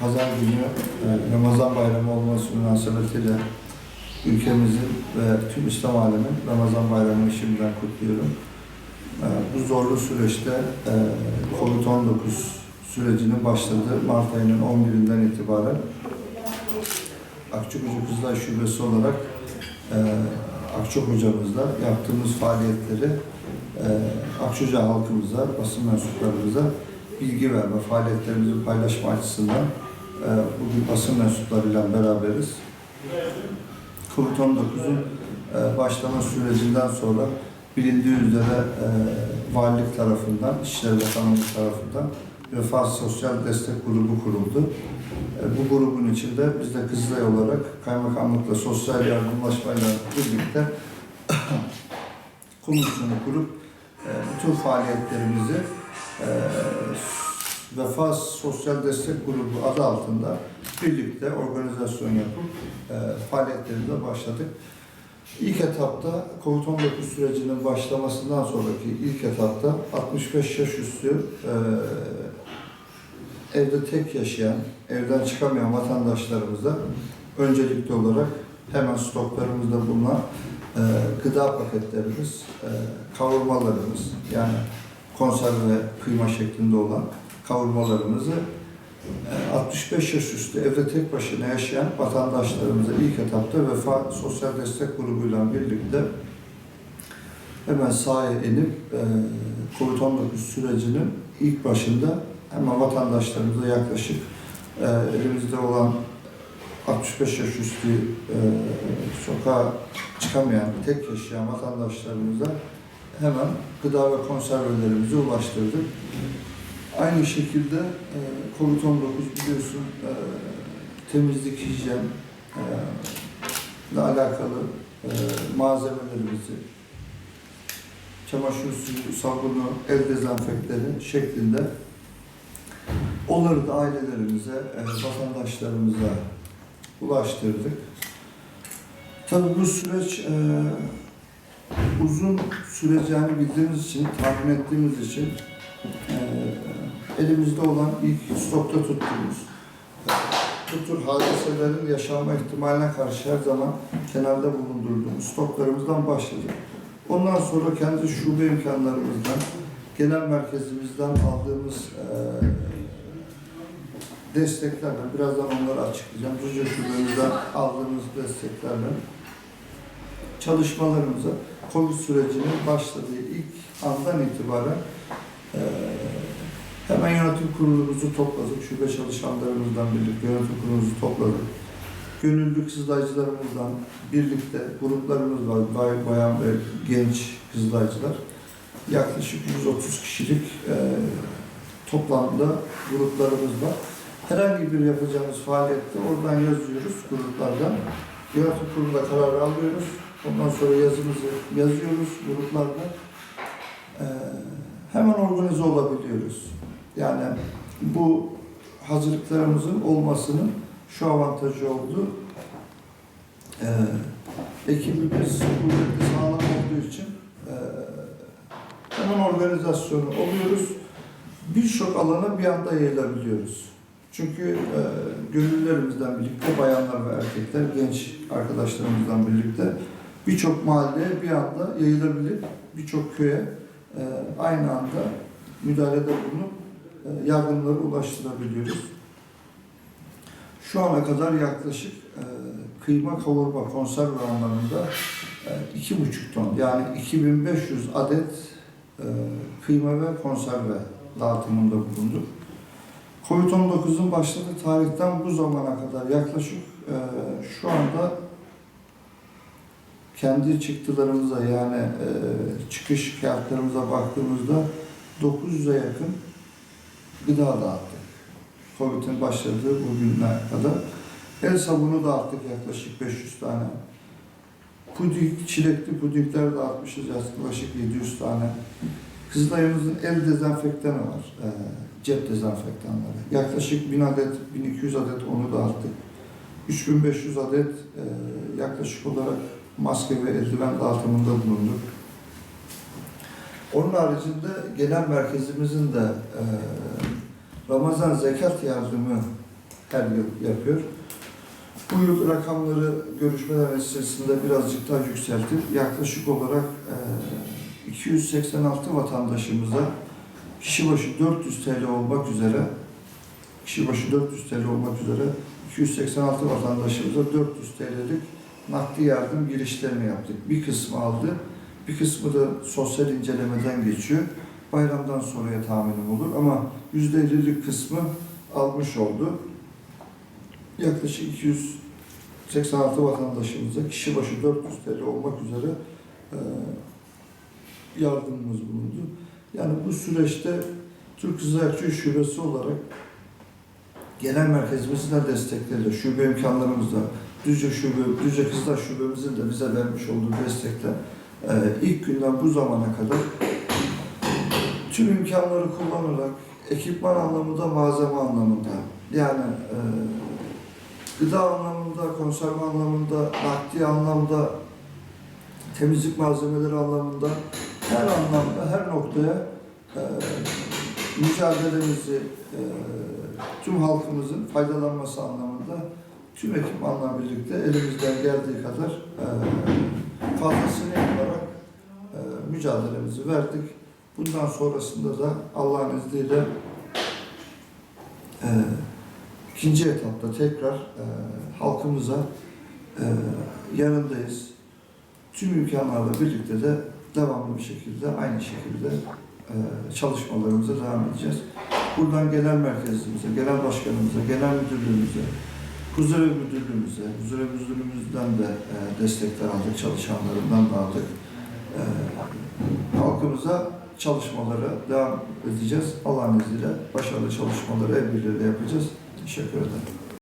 pazar günü e, Ramazan bayramı olması münasebetiyle ülkemizin ve tüm İslam alemin Ramazan bayramını şimdiden kutluyorum. E, bu zorlu süreçte e, Covid-19 sürecinin başladığı Mart ayının 11'inden itibaren Akçakoca Kızılay Şubesi olarak Akçok hocamızla yaptığımız faaliyetleri Akçoca halkımıza, basın mensuplarımıza bilgi verme, faaliyetlerimizi paylaşma açısından bugün basın mensuplarıyla beraberiz. Covid-19'un e, başlama sürecinden sonra bilindiği üzere e, valilik tarafından, İçişleri Bakanlığı tarafından Vefa Sosyal Destek Grubu kuruldu. E, bu grubun içinde biz de Kızılay olarak kaymakamlıkla sosyal yardımlaşmayla birlikte komisyonu kurup bütün faaliyetlerimizi Vefa Sosyal Destek Grubu adı altında birlikte organizasyon yapıp e, faaliyetlerimize başladık. İlk etapta COVID-19 sürecinin başlamasından sonraki ilk etapta 65 yaş üstü e, evde tek yaşayan, evden çıkamayan vatandaşlarımıza öncelikli olarak hemen stoklarımızda bulunan e, gıda paketlerimiz, e, kavurmalarımız yani konserve kıyma şeklinde olan kavurmalarımızı e, 65 yaş üstü evde tek başına yaşayan vatandaşlarımıza ilk etapta Vefa Sosyal Destek Grubu'yla birlikte hemen sahaya inip e, COVID-19 sürecinin ilk başında hemen vatandaşlarımıza yaklaşık e, elimizde olan 65 yaş üstü e, sokağa çıkamayan, tek yaşayan vatandaşlarımıza hemen gıda ve konservelerimizi ulaştırdık. Aynı şekilde e, COVID-19 biliyorsun e, temizlik, hijyen e, ile alakalı e, malzemelerimizi, çamaşır suyu, sabunu, el dezenfektörü şeklinde onları da ailelerimize, e, vatandaşlarımıza ulaştırdık. Tabii bu süreç e, uzun süreceğini bildiğimiz için, tahmin ettiğimiz için e, elimizde olan ilk stokta tuttuğumuz bu tür hadiselerin yaşanma ihtimaline karşı her zaman kenarda bulundurduğumuz stoklarımızdan başladık. Ondan sonra kendi şube imkanlarımızdan, genel merkezimizden aldığımız e, desteklerle, birazdan onları açıklayacağım. Düzce şubemizden aldığımız desteklerle çalışmalarımıza Covid sürecinin başladığı ilk andan itibaren e, hemen yönetim kurulumuzu topladık. Şube çalışanlarımızdan birlikte yönetim kurulumuzu topladık. Gönüllü kızılaycılarımızdan birlikte gruplarımız var. Bay, bayan ve genç kızılaycılar. Yaklaşık 130 kişilik e, toplamda gruplarımız var. Herhangi bir yapacağımız faaliyette oradan yazıyoruz gruplardan. Yönetim kurulunda karar alıyoruz. Ondan sonra yazımızı yazıyoruz gruplarda. Ee, hemen organize olabiliyoruz. Yani bu hazırlıklarımızın olmasının şu avantajı oldu. Ee, ekibimiz kuvvetli sağlam olduğu için e, hemen organizasyonu oluyoruz. Birçok alana bir anda yayılabiliyoruz. Çünkü e, gönüllülerimizden birlikte bayanlar ve erkekler, genç arkadaşlarımızdan birlikte birçok mahalleye bir anda yayılabilir. Birçok köye e, aynı anda müdahalede bulunup yardımları ulaştırabiliyoruz. Şu ana kadar yaklaşık e, kıyma kavurma konserve anlamında e, iki buçuk ton yani 2500 adet e, kıyma ve konserve dağıtımında bulunduk. Covid-19'un başladığı tarihten bu zamana kadar yaklaşık e, şu anda kendi çıktılarımıza yani e, çıkış kağıtlarımıza baktığımızda 900'e yakın gıda dağıttık. Covid'in başladığı bugüne kadar. El sabunu dağıttık yaklaşık 500 tane. Puding, çilekli pudingler dağıtmışız yaklaşık 700 tane. Kızılayımızın el dezenfektanı var. E, cep dezenfektanları. Yaklaşık 1000 adet, 1200 adet onu dağıttık. 3500 adet e, yaklaşık olarak maske ve eldiven dağıtımında bulunduk. Onun haricinde genel merkezimizin de e, Ramazan zekat yardımı her yıl yapıyor. Bu yıl rakamları görüşmeler neticesinde birazcık daha yükseltip yaklaşık olarak e, 286 vatandaşımıza kişi başı 400 TL olmak üzere kişi başı 400 TL olmak üzere 286 vatandaşımıza 400 TL'lik nakdi yardım girişlerini yaptık. Bir kısmı aldı, bir kısmı da sosyal incelemeden geçiyor. Bayramdan sonraya tahminim olur ama %50'lik kısmı almış oldu. Yaklaşık 286 vatandaşımıza kişi başı 400 TL olmak üzere e, yardımımız bulundu. Yani bu süreçte Türk Kızılayakçı Şubesi olarak genel merkezimizin de destekleriyle, şube imkanlarımızla, Düzce Şube, Düzce Kızılay Şubemizin de bize vermiş olduğu destekle e, ilk günden bu zamana kadar tüm imkanları kullanarak ekipman anlamında, malzeme anlamında yani e, gıda anlamında, konserve anlamında, nakdi anlamda, temizlik malzemeleri anlamında her anlamda, her noktaya e, mücadelemizi e, tüm halkımızın faydalanması anlamında tüm ekipmanla birlikte elimizden geldiği kadar e, fazlasını mücadelemizi verdik. Bundan sonrasında da Allah'ın izniyle e, ikinci etapta tekrar e, halkımıza e, yanındayız. Tüm imkanlarla birlikte de devamlı bir şekilde aynı şekilde e, çalışmalarımıza devam edeceğiz. Buradan genel merkezimize, genel başkanımıza, genel müdürlüğümüze, Huzurev müdürlüğümüze, Huzurev müdürlüğümüzden de e, destekler aldık, çalışanlarından da aldık. E, halkımıza çalışmalara devam edeceğiz. Allah'ın izniyle başarılı çalışmaları el birliğiyle yapacağız. Teşekkür ederim.